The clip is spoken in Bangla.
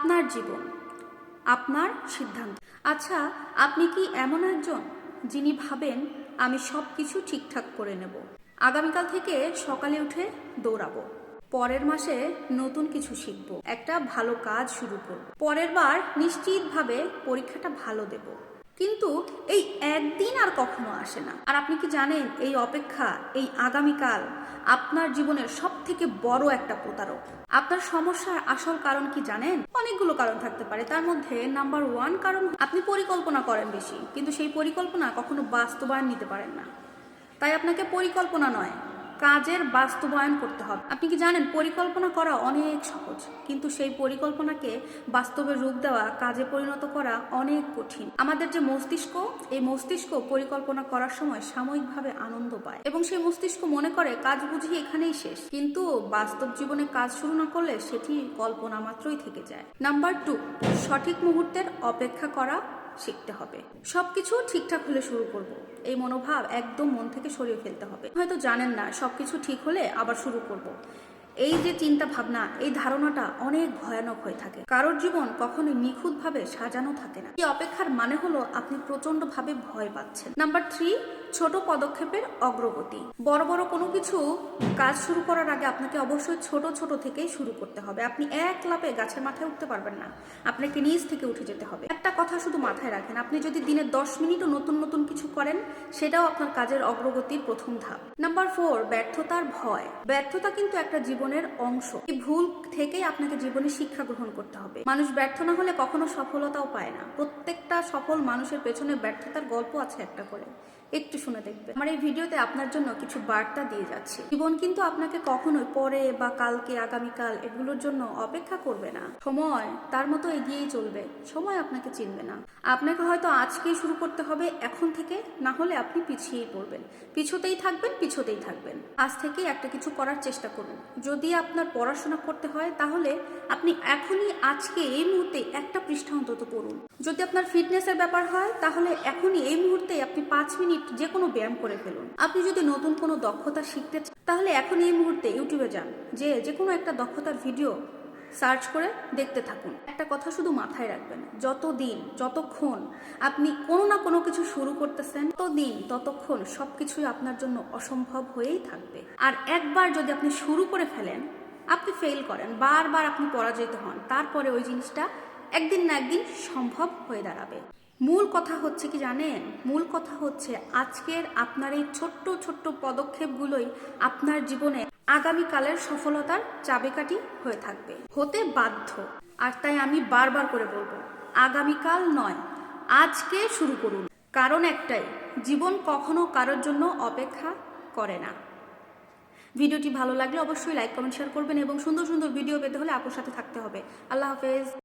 আপনার জীবন, আপনার সিদ্ধান্ত। আচ্ছা আপনি কি এমন একজন যিনি ভাবেন, আমি সব কিছু ঠিকঠাক করে নেব আগামীকাল থেকে সকালে উঠে দৌড়াবো। পরের মাসে নতুন কিছু শিখব। একটা ভালো কাজ শুরু করব। পরের বার নিশ্চিতভাবে পরীক্ষাটা ভালো দেব। কিন্তু এই একদিন আর কখনো আসে না। আর আপনি কি জানেন, এই অপেক্ষা, এই আগামীকাল আপনার জীবনের সব থেকে বড় একটা প্রতারক। আপনার সমস্যার আসল কারণ কি জানেন? অনেকগুলো কারণ থাকতে পারে। তার মধ্যে নাম্বার ওয়ান কারণ আপনি পরিকল্পনা করেন বেশি, কিন্তু সেই পরিকল্পনা কখনো বাস্তবায়ন নিতে পারেন না। তাই আপনাকে পরিকল্পনা নয় কাজের বাস্তবায়ন করতে হবে। আপনি কি জানেন, পরিকল্পনা করা অনেক সহজ, কিন্তু সেই পরিকল্পনাকে বাস্তবে রূপ দেওয়া, কাজে পরিণত করা অনেক কঠিন। আমাদের যে মস্তিষ্ক, এই মস্তিষ্ক পরিকল্পনা করার সময় সাময়িকভাবে আনন্দ পায় এবং সেই মস্তিষ্ক মনে করে, কাজ বুঝি এখানেই শেষ। কিন্তু বাস্তব জীবনে কাজ শুরু না করলে সেটি কল্পনা মাত্রই থেকে যায়। নাম্বার টু, সঠিক মুহূর্তের অপেক্ষা করা শিখতে হবে। সবকিছু ঠিকঠাক হলে শুরু করব। এই মনোভাব একদম মন থেকে সরিয়ে ফেলতে হবে। হয়তো জানেন না, সবকিছু ঠিক হলে আবার শুরু করব। এই যে চিন্তা ভাবনা এই ধারণাটা অনেক ভয়ানক হয়ে থাকে। কারোর জীবন কখনোই নিখুঁতভাবে সাজানো থাকে না। এই অপেক্ষার মানে হলো আপনি প্রচন্ডভাবে ভয় পাচ্ছেন। নাম্বার থ্রি ছোট পদক্ষেপের অগ্রগতি। বড় বড় কোনো কিছু কাজ শুরু করার আগে আপনাকে অবশ্যই ছোট ছোট থেকেই শুরু করতে হবে। আপনি এক লাপে গাছের মাথায় উঠতে পারবেন না। আপনাকে নিজ থেকে উঠে যেতে হবে। একটা কথা শুধু মাথায় রাখেন, আপনি যদি দিনে দশ মিনিটও নতুন নতুন কিছু করেন, সেটাও আপনার কাজের অগ্রগতির প্রথম ধাপ। নাম্বার ফোর ব্যর্থতার ভয়। ব্যর্থতা কিন্তু একটা জীবনের অংশ। এই ভুল থেকেই আপনাকে জীবনে শিক্ষা গ্রহণ করতে হবে। মানুষ ব্যর্থ না হলে কখনো সফলতাও পায় না। প্রত্যেকটা সফল মানুষের পেছনে ব্যর্থতার গল্প আছে একটা করে। একটু শুনে দেখবে আমার এই ভিডিওতে আপনার জন্য কিছু বার্তা দিয়ে যাচ্ছে। জীবন কিন্তু আপনাকে কখনোই পরে বা কালকে, আগামীকাল এগুলোর জন্য অপেক্ষা করবে না। সময় তার মতো এগিয়েই চলবে। সময় আপনাকে চিনবে না। আপনাকে হয়তো আজকেই শুরু করতে হবে, এখন থেকে না হলে আপনি পিছিয়েই পড়বেন। পিছতেই থাকবেন পিছতেই থাকবেন। আজ থেকেই একটা কিছু করার চেষ্টা করুন। যদি আপনার পড়াশোনা করতে হয়, তাহলে আপনি এখনই আজকে এই মুহূর্তে একটা পৃষ্ঠা অন্তত পড়ুন। যদি আপনার ফিটনেসের ব্যাপার হয়, তাহলে এখনই এই মুহূর্তে আপনি পাঁচ মিনিট যে কোনো ব্যায়াম করে ফেলুন। আপনি যদি নতুন কোনো দক্ষতা শিখতে চান, তাহলে এখন এই মুহূর্তে ইউটিউবে যান, যে যে কোনো একটা দক্ষতার ভিডিও সার্চ করে দেখতে থাকুন। একটা কথা শুধু মাথায় রাখবেন, যতদিন, যতক্ষণ আপনি কোনো না কোনো কিছু শুরু করতেছেন, ততদিন, ততক্ষণ সব কিছুই আপনার জন্য অসম্ভব হয়েই থাকবে। আর একবার যদি আপনি শুরু করে ফেলেন, আপনি ফেল করেন, বারবার আপনি পরাজিত হন, তারপরে ওই জিনিসটা একদিন না একদিন সম্ভব হয়ে দাঁড়াবে। মূল কথা হচ্ছে কি জানেন? মূল কথা হচ্ছে আজকের আপনার এই ছোট্ট ছোট্ট পদক্ষেপগুলোই আপনার জীবনে আগামীকালের সফলতার চাবিকাঠি হয়ে থাকবে। হতে বাধ্য। আর তাই আমি বারবার করে বলব, আগামীকাল নয়, আজকে শুরু করুন। কারণ একটাই, জীবন কখনো কারোর জন্য অপেক্ষা করে না। ভিডিওটি ভালো লাগলে অবশ্যই লাইক, কমেন্ট, শেয়ার করবেন এবং সুন্দর সুন্দর ভিডিও পেতে হলে আপনার সাথে থাকতে হবে। আল্লাহ হাফেজ।